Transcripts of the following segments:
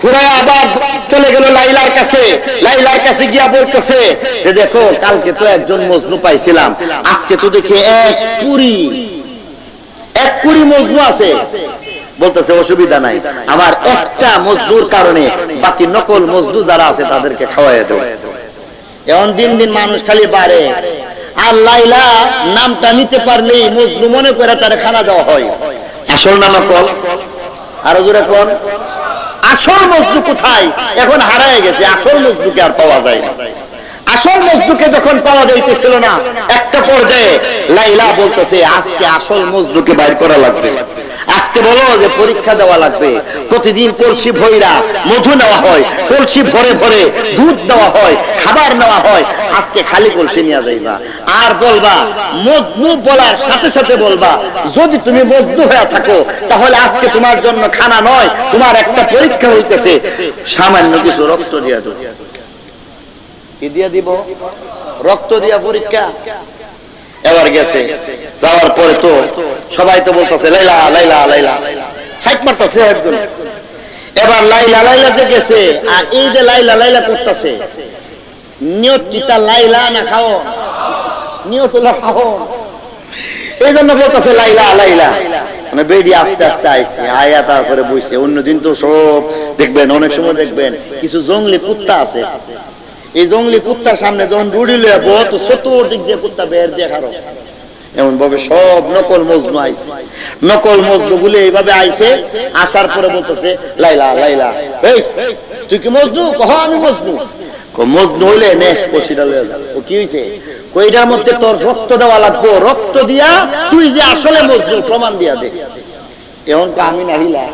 ঘুরায় আবার চলে গেল লাইলার কাছে। লাইলার কাছে গিয়া বলতেছে যে দেখো, কালকে তো একজন মজনু পাইছিলাম। আজকে তো দেখি এক কুড়ি। এক কুড়ি মজনু আছে। বলতেছে, অসুবিধা নাই। আমার একটা মজদুর কারণে বাকি নকল মজদু যারা আছে তাদেরকে খাওয়াই দেবো এখন দিন দিন মানুষ খালি বাড়ে। আর লাইলা নামটা নিতে পারলেই মজনু মনে করে তার খানা দেওয়া হয়। আসল না নকল? আরও জোরে কোন? আসল মজদু কোথায়? এখন হারায় গেছে, আসল মজদুকে আর পাওয়া যায় না। আসল মজদুকে যখন পাওয়া যাইতেছিল না, একটা পর্যায়ে লাইলা বলতেছে, আজকে আসল মজদুকে বাইর করা লাগবে। আজকে বলো যে পরীক্ষা দেওয়া লাগবে। প্রতিদিন কলসি ভৈরা মধু নেওয়া হয়, কলসি ভরে ভরে দুধ দেওয়া হয়, খাবার নেওয়া হয়, আজকে খালি কলসি নিয়ে যাইবা। আর বলবা মজনু বলার সাথে সাথে বলবা, যদি তুমি মজনু হয়ে থাকো, তাহলে আজকে তোমার জন্য খানা নয়, তোমার একটা পরীক্ষা হইতেছে। সামান্য কিছু রক্ত দিয়া দিয়া দিব? রক্ত দিয়া পরীক্ষা? এবার গেছে। যাওয়ার পরে তো সবাই তো বলতেছে, লাইলা লাইলা লাইলা। সাইট মারতেছে একজন। এবার লাইলা লাইলা যে গেছে, আর এই যে লাইলা লাইলা করতেছে, নিয়ত কিতা লাইলা না খাও? নিয়ত হলো খাও। এই জন্য বলতেছে, লাইলা লাইলা। মানে বেডি আস্তে আস্তে আইছে, আয়া তারপরে বইছে। অন্যদিন তো সব দেখবেন, অনেক সময় দেখবেন, কিছু জঙ্গলি কুত্তা আছে। এই জঙ্গলি কুত্তার সামনে যখন রুড়ি লইয়া বহ তো চতুর্দিক দিয়ে কুত্তা বের দিয়ে খারো। এমন ভাবে সব নকল মজনু আইছে। নকল মজনু গুলি এইভাবে আইছে, আসার পরে বলতেছে, লাইলা লাইলা, এই, তুই কি মজনু? কহ, আমি মজনু। মজনু হইলে নে, কষিটা লইয়া যা। ও কি হইছে? কইটার মধ্যে তোর রক্ত দেওয়া লাগবো। রক্ত দিয়া তুই যে আসলে মজনু প্রমাণ দিয়া দে। এখন তো আমি নাহিলা।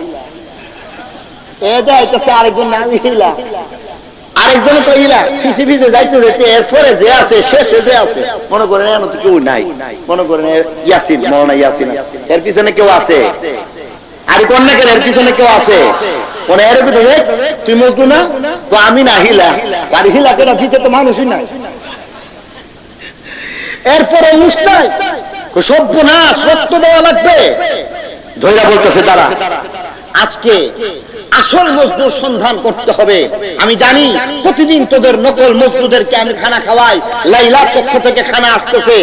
এ যাইতেছে আরেকজন নামি হিলা আরেকজন কইলা যাইতে এরপরে যে আছে, শেষে যে আছে। মনে করেন এমন তো কেউ নাই। মনে করেন ইয়াসিন, মৌলানা ইয়াসিন। এর পিছনে কেউ আছে। আর কোন না এর পিছনে কেউ আছে? মনে এর ভিতরে তুই মজদু না? তো আমি না, হিলা। আর হিলা কেন? পিছে তো মানুষই নাই। এরপরে অনুষ্ঠান। সভ্য না, সত্য দেওয়া লাগবে। ধৈরা বলতেছে তারা। আজকে আসল মজদুর সন্ধান করতে হবে। আমি জানি প্রতিদিন তোদের নকল মজদুরদেরকে আমি খানা খাওয়াই, লাইলার পক্ষ থেকে খানা আসতেছে।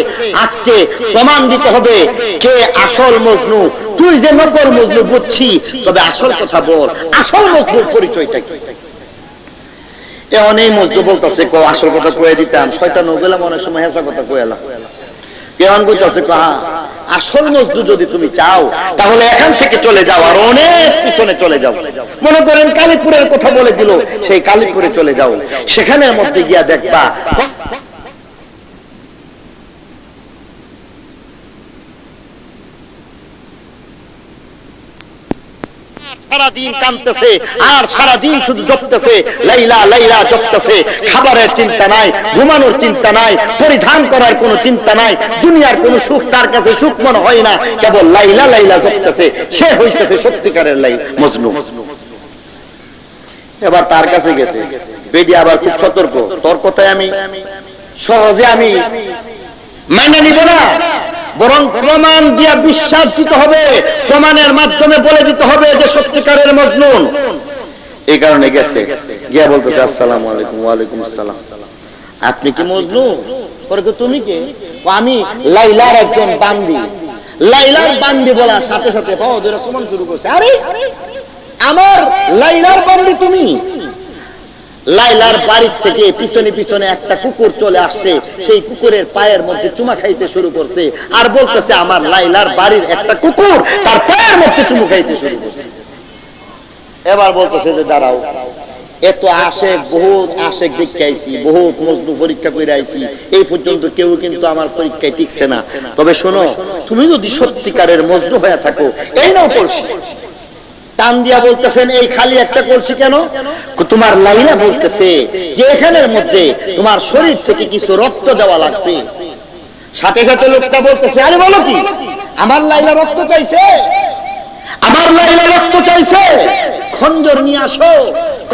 আজকে প্রমাণ দিতে হবে কে আসল মজনু তুই যে নকল মজনু বুঝছি, তবে আসল কথা বল, আসল মজদুর পরিচয়টা কি? এখন এই মজদু বলতেছে, কো, আসল কথা কয়ে দিতাম। শয়তান গেলাম অনেক সময় হেসা কথা কয়েলাম কেমন কইতাছে কহা আসল মজদুর যদি তুমি চাও, তাহলে এখান থেকে চলে যাও আর অনেক পিছনে চলে যাও। মনে করেন কালীপুরের কথা বলে দিল, সেই কালীপুরে চলে যাও। সেখানে মধ্যে গিয়া দেখবা সারাদিন কানতেছে আর সারাদিন শুধু জপতেছে, লাইলা লাইলা জপতেছে। খাবারের চিন্তা নাই, ঘুমানোর চিন্তা নাই, পরিধান করার কোনো চিন্তা নাই, দুনিয়ার কোনো সুখ তার কাছে সুখ মনে হয় না, কেবল লাইলা লাইলা জপতেছে, সে হইতেছে সত্যিকারের লাই মজনু এবার তার কাছে গেছে, বেডি আবার খুব সতর্ক, তোর আমি, সহজে আমি মেনে নিব না। বরং প্রমাণ দিয়া বিশ্বাস দিতে হবে, প্রমাণের মাধ্যমে বলে দিতে হবে যে সত্যিকারের মজনুন। এই কারণে গেছে। গিয়া বলতেছে, আসসালাম আলাইকুম, ওয়ালাইকুম আসসালাম। আপনি কি মজনু পরে তুমি কে? আমি লাইলার একজন বান্দি। লাইলার বান্দি বলার সাথে সাথে পাও ধরে সমান শুরু করছে। আরে, আমার লাইলার বান্দি তুমি? লাইলার বাড়ির থেকে পিছনে পিছনে একটা কুকুর চলে আসছে। সেই কুকুরের পায়ের মধ্যে চুমা খাইতে শুরু করছে। আর বলতেছে, আমার লাইলার বাড়ির একটা কুকুর তার পায়ের মধ্যে চুমু খাইতে শুরু করছে। এবার বলতেছে যে, দাঁড়াও এত আশেক, বহুত আশেক দেখে আইছি, বহুত মজনু পরীক্ষা করে আইছি। এই পর্যন্ত কেউ কিন্তু আমার পরীক্ষায় টিকছে না। তবে শোনো, তুমি যদি সত্যিকারের মজনু হয়ে থাকো, এই নাও পড়ছি টান দিয়া বলতেছেন, এই খালি একটা কলসি কেন? তোমার লাইলা বলতেছে যে এখানের মধ্যে তোমার শরীর থেকে কিছু রক্ত দেওয়া লাগবে। সাথে সাথে লোকটা বলতেছে, আরে বলো কি? আমার লাইলা রক্ত চাইছে। আমার লাইলা রক্ত চাইছে। খঞ্জর নিয়ে আসো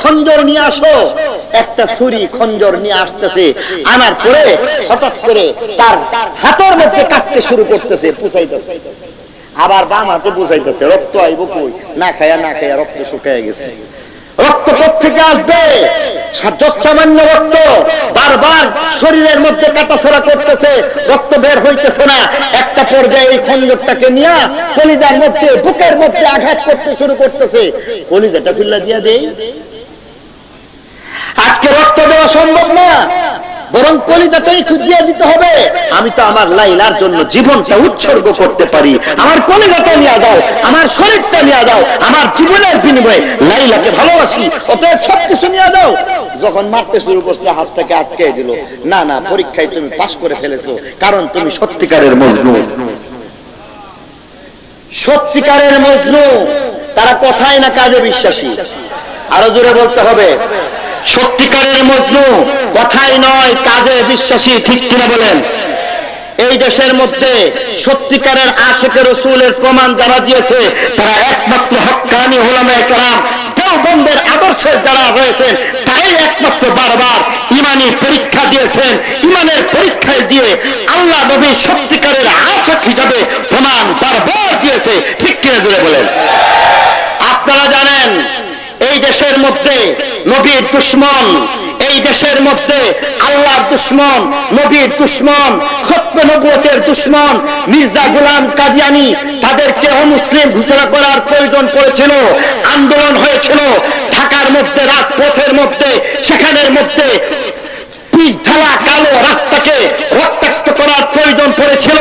খঞ্জর নিয়ে আসো। একটা ছুরি খঞ্জর নিয়ে আসতেছে। আনার পরে হঠাৎ করে তার হাতের মধ্যে কাটতে শুরু করতেছে, পুষাইতেছে। আবার বাম হাতে বুঝাইতেছে, রক্ত আইব কই? না খায়া না খায়া রক্ত শুকায় গেছে। রক্ত থেকে আসবে? সামান্য রক্ত। বারবার শরীরের মধ্যে কাটাছড়া করতেছে, রক্ত বের হইতেছে না। একটা পর্যায়ে এই খঞ্জরটাকে নিয়ে কলিজার মধ্যে, বুকের মধ্যে আঘাত করতে শুরু করতেছে। কলিজাটা খুল্লা দিয়া দেই। আজকে রক্ত দেওয়া সম্ভব না। বরং কলিজাটাই দিয়ে দিতে হবে। আমি তো আমার লাইলার জন্য জীবনটা উৎসর্গ করতে পারি। আমার কলিজাটা নিয়ে যাও, আমার শরীরটা নিয়ে যাও, আমার জীবনের বিনিময়ে লাইলাকে ভালোবাসি, অতএব সবকিছু নিয়ে যাও। যখন মারতে শুরু করছে, হাত থেকে আটকে দিল। না না, পরীক্ষায় তুমি পাশ করে ফেলেছো, কারণ তুমি সত্যিকারের মজনু। সত্যিকারের মজনু, তারা কথায় না কাজে বিশ্বাসী। আরও জোরে বলতে হবে সত্যিকারের মজনু, কথাই নয়, কাজে বিশ্বাসী, ঠিক কিনা বলেন? এই দেশের মধ্যে সত্যিকারের আশেখের রসুলের প্রমাণ যারা দিয়েছে, তারা একমাত্র হকানি হোলামায় দেওবন্দের আদর্শের যারা রয়েছেন একমাত্র বারবার ইমানি পরীক্ষা দিয়েছেন। ইমানের পরীক্ষায় দিয়ে আল্লাহ নবী সত্যিকারের আশেখ হিসাবে প্রমাণ বারবার দিয়েছে, ঠিক বলেন? আপনারা জানেন এই দেশের মধ্যে নবীর দুশ্মন, এই দেশের মধ্যে আল্লাহর দুশ্মন, নবীর দুশ্মন সত্য নবুয়তের দুশ্মন, মির্জা গোলাম কাদিয়ানি তাদেরকে অমুসলিম ঘোষণা করার প্রয়োজন পড়েছিল, আন্দোলন হয়েছিল। ঢাকার মধ্যে রাত পথের মধ্যে, সেখানের মধ্যে পিচ ঢালা কালো রাস্তাকে রক্তাক্ত করার প্রয়োজন পড়েছিল।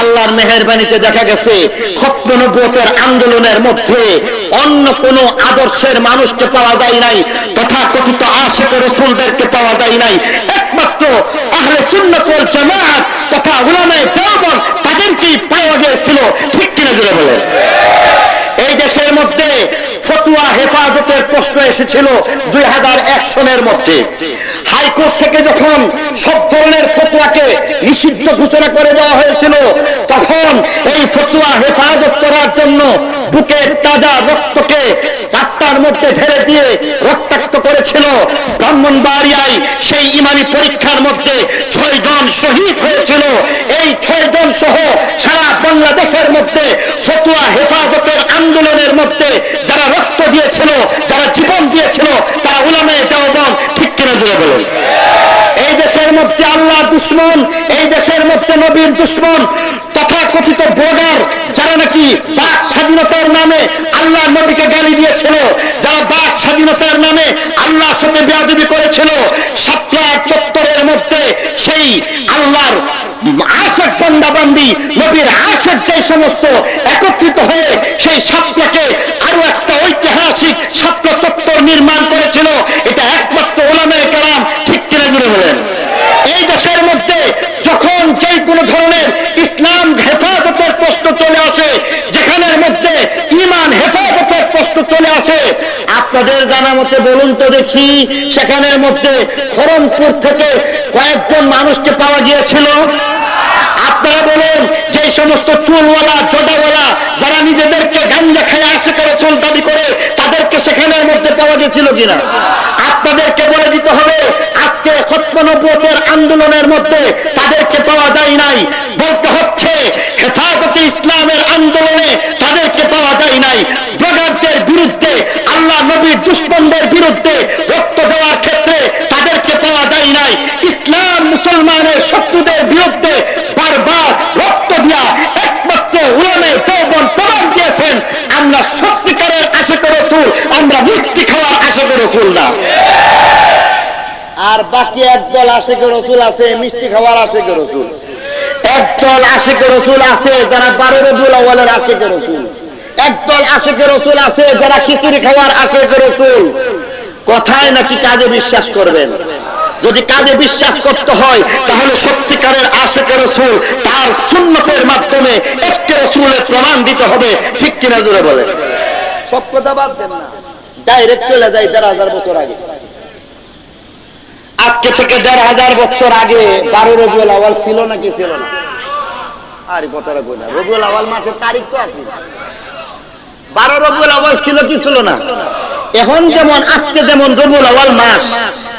আল্লাহর মেহরবানিতে দেখা গেছে খতনবতের আন্দোলনের মধ্যে অন্য কোন আদর্শের মানুষকে পাওয়া যায় নাই তথা কথিত আশেখ রসুলদেরকে পাওয়া যায় নাই। একমাত্র আহলে সুন্নতুল জামাত তথা উলামায়ে দেওবন তাদেরকেই পাওয়া গিয়েছিল। ঠিক কিনা জুড়ে বলেন এই দেশের মধ্যে ফতুয়া হেফাজতের প্রশ্ন এসেছিল দুই হাজার এক সনের মধ্যে। হাইকোর্ট থেকে যখন সব ধরনের ফতুয়াকে নিষিদ্ধ ঘোষণা করে দেওয়া হয়েছিল, তখন এই ফতুয়া হেফাজত করার জন্য বুকের তাজা রক্তকে রাস্তার মধ্যে ঢেলে দিয়ে রক্তাক্ত করেছিল ব্রাহ্মণবাড়িয়ায় সেই ইমানি পরীক্ষার মধ্যে ছয় জন শহীদ হয়েছিল। এই ছয় জন সহ সারা বাংলাদেশের মধ্যে ফতুয়া হেফাজতের আন্দোলনের মধ্যে যারা রক্ত দিয়েছিল যারা জীবন দিয়েছিল, তারা উলামে দেওবন ঠিক কিনা জুড়ে বলুন। এই দেশের মধ্যে আল্লাহ দুশ্মন, এই দেশের মধ্যে নবীর দুশ্মন তথা কথিত বোর্ডার যারা নাকি বাক স্বাধীনতার নামে আল্লাহ নবীকে গালি দিয়েছিল, যারা বাক স্বাধীনতার নামে আল্লাহর সাথে বেয়াদবি করেছিল মধ্যে সেই আল্লাহর আশেক বন্দাবান্দি, নবীর আশেক যে সমস্ত একত্রিত হয়ে সেই সাপটাকে আরও একটা ঐতিহাসিক ছাত্র চত্বর নির্মাণ করেছিল, এটা একমাত্র ওলামের কেরাম ঠিক কিনা জুড়ে বলেন। এই দেশের মধ্যে যখন যে কোনো ধরনের ইসলাম হেফাজতের প্রশ্ন চলে আসে যেখানের মধ্যে ইমান হেফাজতের আসে আপনাদের জানা মতে বলুন তো দেখি, সেখানের মধ্যে খরমপুর থেকে কয়েকজন মানুষকে পাওয়া গিয়েছিল। আপনারা বলুন যে সমস্ত চুলওয়ালা জটাওয়ালা যারা নিজেদেরকে গাঞ্জা খায় আসে করে চুল দাবি করে, তাদেরকে সেখানের মধ্যে পাওয়া গেছিল কিনা? আপনাদেরকে বলে দিতে হবে, আজকে খতমানব্বতের আন্দোলনের মধ্যে তাদেরকে পাওয়া যায় নাই। বলতে হচ্ছে হেফাজতে ইসলামের আন্দোলনে তাদেরকে পাওয়া যায় নাই ব্লগারদের বিরুদ্ধে আল্লাহ নবীর দুশ্মনদের বিরুদ্ধে রক্ত দেওয়ার ক্ষেত্রে তাদেরকে পাওয়া যায় নাই ইসলাম মুসলমানের শত্রুদের বিরুদ্ধে বারবার রক্ত দিয়া একমাত্র উলামের দেওবন প্রমাণ দিয়েছেন আমরা সত্যিকারের আশা রসুল আমরা মুক্তি খাওয়ার আশা রসুল না আর বাকি একদল আশেখ রসুল আছে, মিষ্টি খাওয়ার আশেখ রসুল। একদল আশেখ রসুল আছে, যারা বারো রবিউল আওয়ালের আশেখ রসুল। একদল আশেখ রসুল আছে, যারা খিচুড়ি খাওয়ার আশেখ রসুল। কথায় নাকি কাজে বিশ্বাস করবেন? যদি কাজে বিশ্বাস করতে হয়, তাহলে সত্যিকারের আশেখ রসুল তার সুন্নতের মাধ্যমে এসকে রসুলের প্রমাণ দিতে হবে। ঠিক কিনা জোরে বলে সব কথা বাদ দেন না। ডাইরেক্ট চলে যায় দেড় হাজার বছর আগে। আজকে থেকে দেড় হাজার বছর আগে বারো রবিউল আওয়াল ছিল নাকি ছিল না? আরে কথাটা কই না, রবিউল আওয়াল মাসের তারিখ তো আছে। বারো রবিউল আওয়াল ছিল কি ছিল না? এখন যেমন আজকে যেমন রবিউল আওয়াল মাস,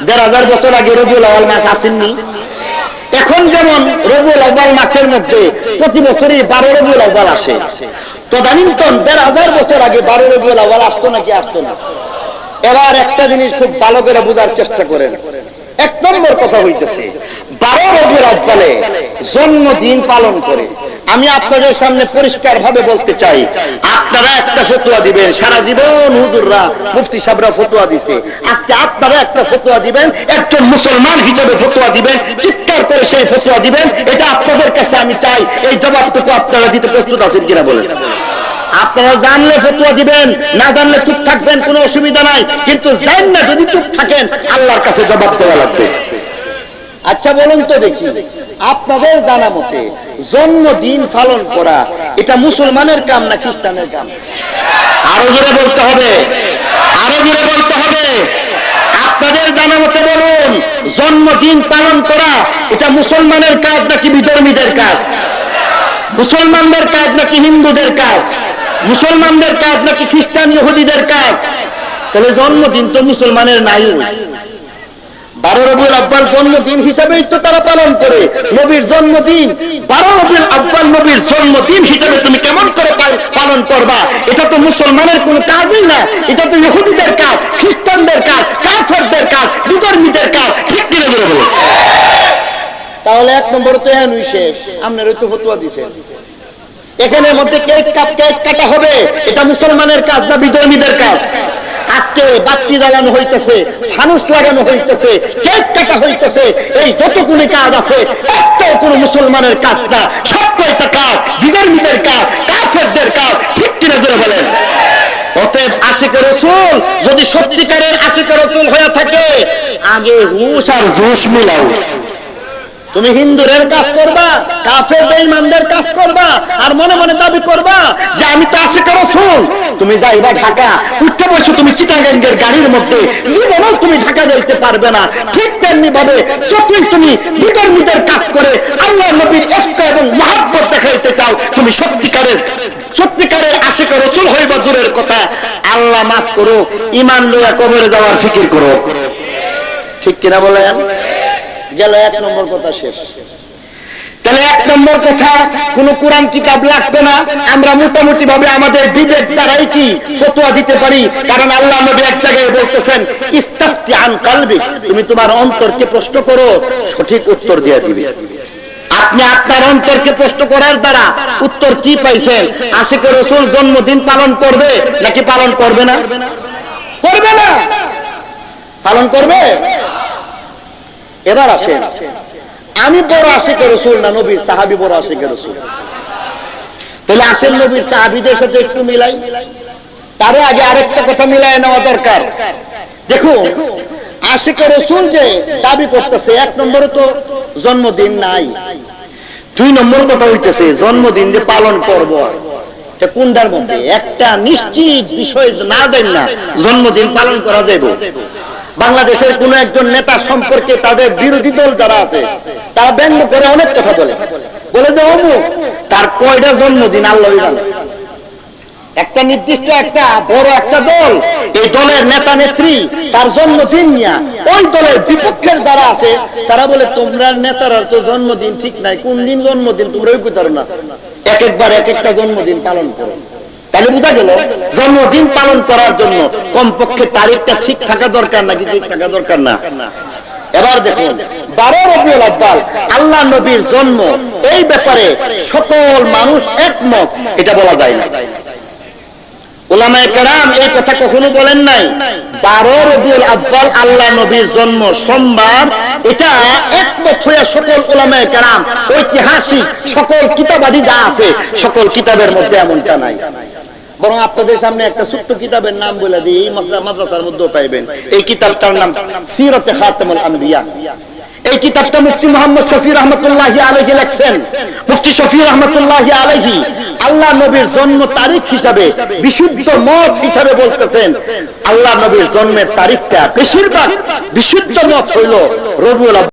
দেড় হাজার বছর আগে রবিউল আওয়াল মাস আসেননি। এখন যেমন রবিউল আব্বাল মাসের মধ্যে প্রতি বছরই বারো রবিউল আব্বাল আসে। তদানীন্তন দেড় হাজার বছর আগে বারো রবিউল আব্বাল আসতো নাকি আসতো না? এবার একটা জিনিস খুব ভালো করে বোঝার চেষ্টা করেন। এক নম্বর কথা হইতেছে, বারো রবির আব্বালে জন্মদিন পালন করে। আমি আপনাদের সামনে পরিষ্কার ভাবে বলতে চাই, আপনারা একটা ফতোয়া দিবেন, সারা জীবন হুজুররা, মুফতি সাহেবরা ফতোয়া দিছে। আজকে আপনারা একটা ফতোয়া দিবেন, একজন মুসলমান হিসেবে ফতুয়া দিবেন, চিৎকার করে সেই ফতুয়া দিবেন, এটা আপনাদের কাছে আমি চাই, এই জবাবটুকু আপনারা দিতে প্রস্তুত আছেন কিনা বলেন। আপনারা জানলে ফতুয়া দিবেন, না জানলে চুপ থাকবেন, কোনো অসুবিধা নাই। কিন্তু জান না যদি চুপ থাকেন, আল্লাহর কাছে জবাব দেওয়া লাগবে। আচ্ছা বলুন তো দেখি, আপনাদের জানা মতে জন্মদিন পালন করা, এটা মুসলমানের কাম না খ্রিস্টানের কাম? আরও জোরে বলতে হবে, আরও জোরে বলতে হবে। আপনাদের জানা মতে বলুন, জন্মদিন পালন করা, এটা মুসলমানের কাজ নাকি বিধর্মীদের কাজ? মুসলমানদের কাজ নাকি হিন্দুদের কাজ? মুসলমানদের কাজ নাকি খ্রিস্টান ইহুদিদের কাজ? তাহলে জন্মদিন তো মুসলমানের নাই বারো রবিউল আব্বাল জন্মদিন হিসাবেই তো তারা পালন করে। নবীর জন্মদিন, বারো রবিউল আব্বাল নবীর জন্মদিন হিসাবে তুমি কেমন করে পালন করবা? এটা তো মুসলমানের কোনো কাজই না। এটা তো ইহুদিদের কাজ, খ্রিস্টানদের কাজ, কাফেরদের কাজ, বিধর্মীদের কাজ। ঠিক কিনা তাহলে এক নম্বর তো এন শেষ। আপনার তো ফতুয়া দিছেন এখানের মধ্যে কেক কাপ, কেক কাটা হবে। এটা মুসলমানের কাজ না বিধর্মীদের কাজ? আজকে বাতি জ্বালানো হইতেছে ফানুস লাগানো হইতেছে, কেক কাটা হইতেছে, এই যতগুলি কাজ আছে, একটাও কোনো মুসলমানের কাজ না। সব কয়টা কাজ? বিধর্মীদের কাজ, কাফেরদের কাজ, ঠিক কিনা করে বলেন? অতএব আশিক রসুল, যদি সত্যিকারের আশিক রসুল হয়ে থাকে, আগে হুশ আর জোশ মিলাও। তুমি হিন্দুরের কাজ করবা, কাফের বেঈমানদের কাজ করবা, আর মনে মনে দাবি করবা যে আমি তো আশিক রসুল। তুমি যাইবা ঢাকা, উঠতে বসো তুমি চিটাগাঙ্গের গাড়ির মধ্যে, জীবনেও তুমি ঢাকা যাইতে পারবে না। ঠিক তেমনি ভাবে যতই তুমি বিধর্মীদের কাজ করে, আল্লাহ নবীর ইষ্ট এবং মহাব্বত দেখাইতে চাও, তুমি সত্যিকারের সত্যিকারের আশিক রসুল হইবা দূরের কথা। আল্লাহ মাফ করো ইমান লইয়া কবরে যাওয়ার ফিকির করো ঠিক কিনা বলেন? গেল এক নম্বর কথা শেষ। তাহলে এক নম্বর কথা কোন কোরআন কিতাব লাগবে না? আমরা মোটামুটি ভাবে আমাদের বিবেক দ্বারাই কি ফতোয়া দিতে পারি? কারণ আল্লাহ নবী এক জায়গায় বলতেছেন ইস্তাস্তি আন কালবি। তুমি তোমার অন্তরকে প্রশ্ন করো সঠিক উত্তর দিয়ে দিবে। আপনি আপনার অন্তরকে প্রশ্ন করার দ্বারা উত্তর কি পাইছেন? আশিক রসুল জন্মদিন পালন করবে নাকি পালন করবে না? করবে না। পালন করবে? এবার আসেন। আমি বড় আশিকে রসুল না নবীর সাহাবি বড় আশিকে রসুল? তাহলে আসেন নবীর সাহাবিদের সাথে একটু মিলাই। তারও আগে আরেকটা কথা মিলাই নেওয়া দরকার। দেখুন আশিকে রসুল যে দাবি করতেছে, এক নম্বরে তো জন্মদিন নাই। দুই নম্বর কথা হইতেছে, জন্মদিন যে পালন করব। কোনটার মধ্যে একটা নিশ্চিত বিষয় না দেন না, জন্মদিন পালন করা যাবে বাংলাদেশের কোন একজন নেতা সম্পর্কে তাদের বিরোধী দল যারা আছে, তারা ব্যঙ্গ করে অনেক কথা বলে। বলে যে অমুক তার কয়টা জন্মদিন আল্লাহ একটা নির্দিষ্ট একটা বড় একটা দল, এই দলের নেতা নেত্রী, তার জন্মদিন নিয়া, ওই দলের বিপক্ষের যারা আছে, তারা বলে, তোমরা নেতারা তো জন্মদিন ঠিক নাই, কোন দিন জন্মদিন, তোমরা ওই না। এক একবার এক একটা জন্মদিন পালন করো। তাহলে বোঝা গেল, জন্মদিন পালন করার জন্য কমপক্ষে তারিখটা ঠিক থাকা দরকার নাকি ঠিক থাকা দরকার না? এবার দেখুন, বারো রবিউল আব্বাল আল্লাহ নবীর জন্ম, এই ব্যাপারে সকল মানুষ একমত, এটা বলা যায় না। ঐতিহাসিক সকল কিতাবাদি যা আছে, সকল কিতাবের মধ্যে এমনটা নাই। বরং আপনাদের সামনে একটা ছোট্ট কিতাবের নাম বলে দিই, এই মাদ্রাসার মধ্যেও পাইবেন। এই কিতাবটার নাম সিরতে খাতামুল আম্বিয়া এই কিতাবটা মুফতি মোহাম্মদ শফি রহমতুল্লাহি আলহি লেখছেন। মুফতি শফি রহমতুল্লাহি আলহি আল্লাহ নবীর জন্ম তারিখ হিসাবে বিশুদ্ধ মত হিসাবে বলতেছেন। আল্লাহ নবীর জন্মের তারিখটা বেশিরভাগ বিশুদ্ধ মত হইল রবিউল